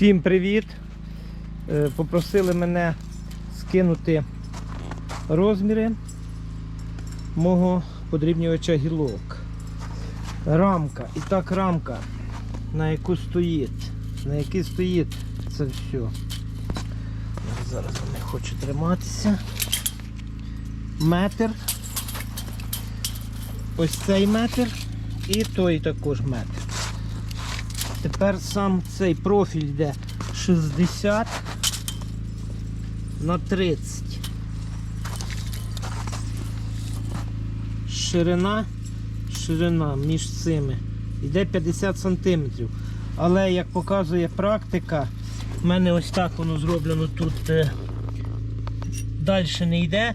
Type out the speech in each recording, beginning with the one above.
Всім привіт! Е, Попросили мене скинути розміри мого подрібнювача гілок. Рамка. І так рамка, на яку стоїть. На якій стоїть це все. Зараз не хочу триматися. Метр. Ось цей метр і той також метр. Тепер сам цей профіль йде 60 на 30. Ширина, ширина між цими йде 50 см. Але як показує практика, в мене ось так воно зроблено тут е, далі не йде.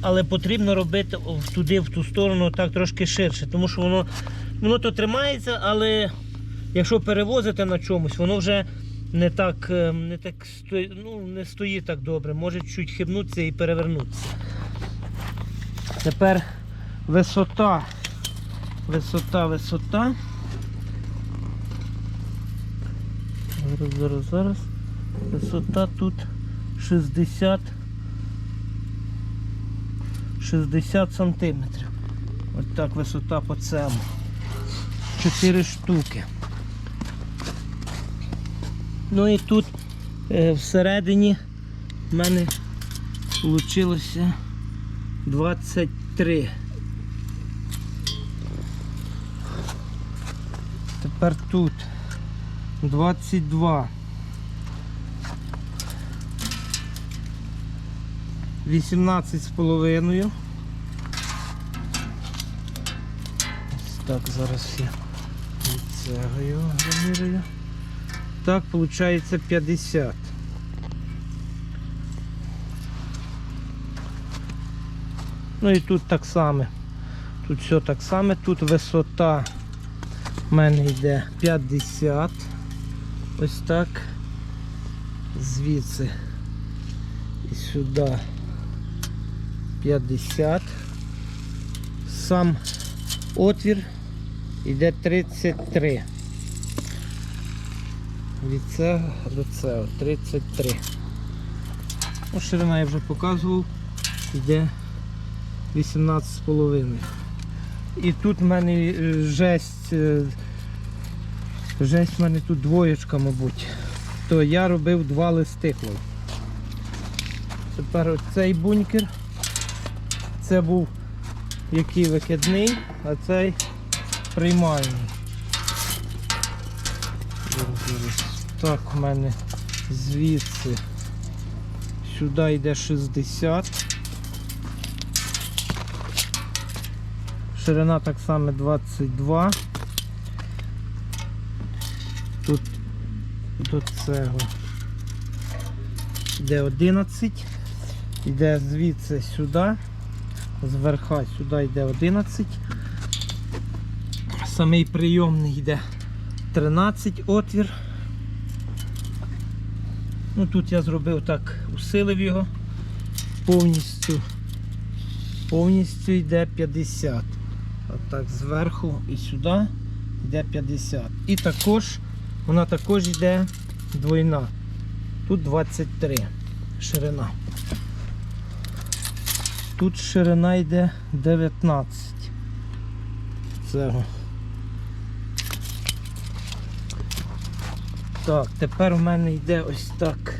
Але потрібно робити туди, в ту сторону, так трошки ширше, тому що воно, воно то тримається, але якщо перевозити на чомусь, воно вже не так, е, не так ну, не стоїть так добре, може чуть хибнутися і перевернутися. Тепер висота. Висота, висота. Зараз, зараз, зараз. Висота тут 60. 60 сантиметрів. Ось так висота по цьому. 4 штуки. Ну і тут е, всередині в мене вийшло 23. Тепер тут 22. 18 з половиною. Так, зараз я відтягую, замірюю. Так, виходить 50. Ну і тут так само. Тут все так само. Тут висота в мене йде 50. Ось так. Звідси і сюди 50. Сам отвір йде 33. Від цього до цього 33. Ну, ширина я вже показував, йде 18,5. І тут в мене е, жесть, е, жесть в мене тут двоєчка, мабуть. То я робив два листикла. Тепер оцей бункер. Це був який викидний, а цей приймальний. Зараз, зараз. Так, у мене звідси сюди йде 60. Ширина так само 22. Тут до цього йде 11. Йде звідси сюди. Зверха сюди йде 11. Самий прийомний йде 13 отвір. Ну тут я зробив так, усилив його. Повністю. Повністю йде 50. Отак зверху і сюди йде 50. І також вона також йде двойна. Тут 23 ширина. Тут ширина йде 19. Цього. Так, тепер у мене йде ось так.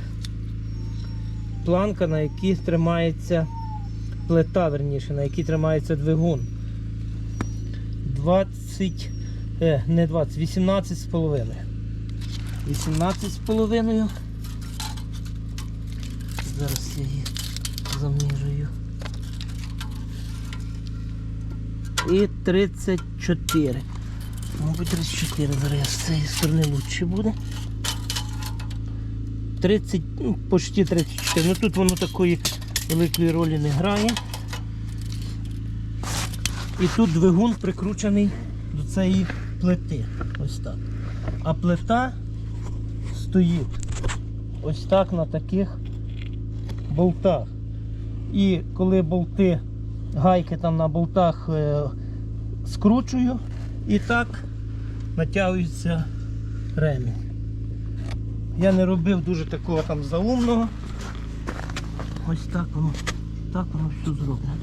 Планка, на якій тримається плита, верніше, на якій тримається двигун. 20, е, не 20, 18 з половиною. 18 з половиною. Зараз я її замірюю. І 34. Мабуть 34 зараз з цієї сторони лучше буде. 30, ну, почти 34. Ну тут воно такої великої ролі не грає. І тут двигун прикручений до цієї плити. Ось так. А плита стоїть ось так на таких болтах. І коли болти, гайки там на болтах е, скручую, і так натягується ремінь. Я не робив дуже такого там заумного. Ось так воно, так воно все зроблено.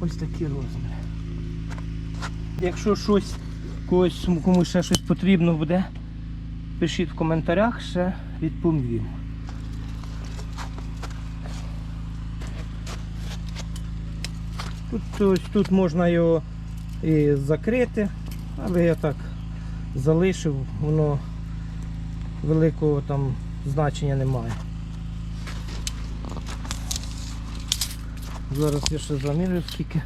Ось такі розміри. Якщо щось когось комусь ще щось потрібно буде, пишіть в коментарях, ще відповім. Тут, ось, тут можна його і закрити, але я так залишив, воно великого там значення немає. Зараз я ще замірю скільки.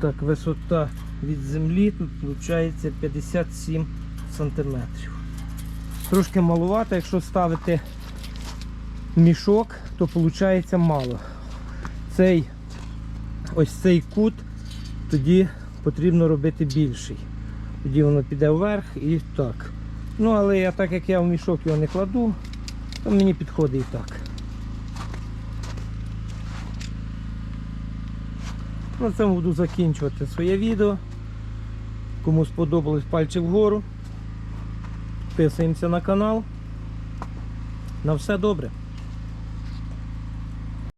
Так, висота від землі тут виходить 57 сантиметрів. Трошки маловато, якщо ставити мішок, то виходить мало. Цей ось цей кут тоді потрібно робити більший. Тоді воно піде вверх і так. Ну, але я так як я в мішок його не кладу, то мені підходить і так. На цьому буду закінчувати своє відео. Кому сподобалось пальчик вгору. Підписуємося на канал. На все добре.